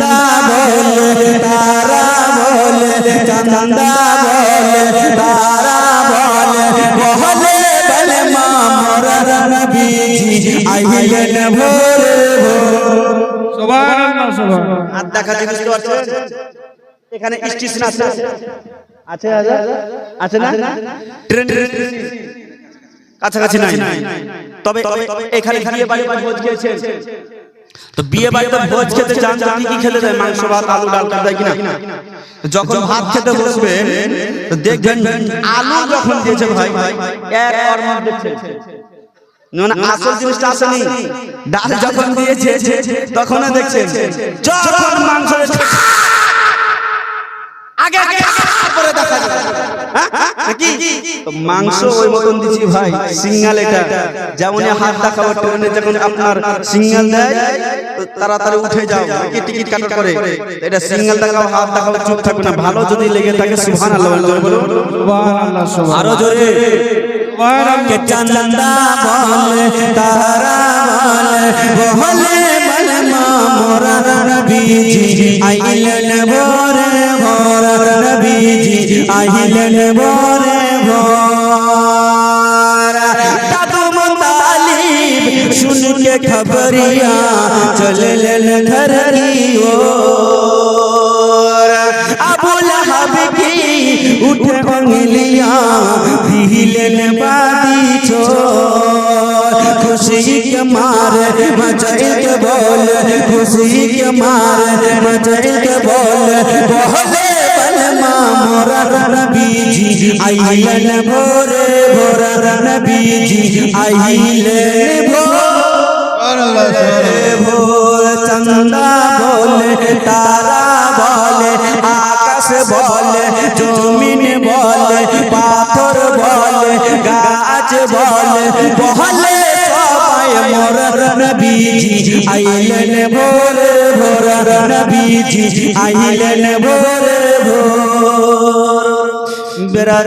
চন্দা বলে তারা বলে চন্দা বলে তারা বলে বহলে বলে মামর নবীজি আইলেন ভোরে ভোর সুবহানাল্লাহ না ট্রেন কাছাকাছি নাই তবে এখানে বিয়ে বাড়ি তো বিয়ে বাড়িতে ভোজ খেতে চান তো কি খেতে দেয়? মাংস ভাত আলু ডাল দেয় কিনা? যখন ভাত খেতে বসবেন তো দেখবেন আলু যখন দিয়েছে ভাই এক অর মধ্যে দেখছেন মানে আসল জিনিসটা আসেনি। ডাল যখন দিয়েছে যখন মাংস আগে আগে। দেখা যাবে? নাকি মাংস ওই মতন দিছি ভাই সিঙ্গাল এটা। যেমন হাত দেখাবো ট্রেনে যখন আপনার সিঙ্গাল দেয় তাড়াতাড়ি উঠে যাও নাকি টিকিট কাটার করে এটা সিঙ্গাল দেখাও হাত দেখাও চুপ থাকবে না। ভালো যদি লেগে থাকে সুবহানাল্লাহ বলুন সুবহানাল্লাহ আরও জোরে। বলে বলে বলে বলে নবীজি আইলেন ভোরে ভোর দাদু মুতালিব सुन के खबरिया चले घर की ओर अबू लहब की उठ अंगलिया दिलन बादी छोर खुशी के मारे मचल के बोल खुशी के मारे मचल के बोल बोले बलमा मोरा আইলেন ভোরে ভোর নবীজি আইলেন ভোর চন্দা বলে তারা বলে আকাশ বলে জমিন বলে পাথর বলে গাছ বলে বহলে মোর নবীজি আইলেন ভোর ভোর নবীজি আইলেন ভোর ভোর। বেড়া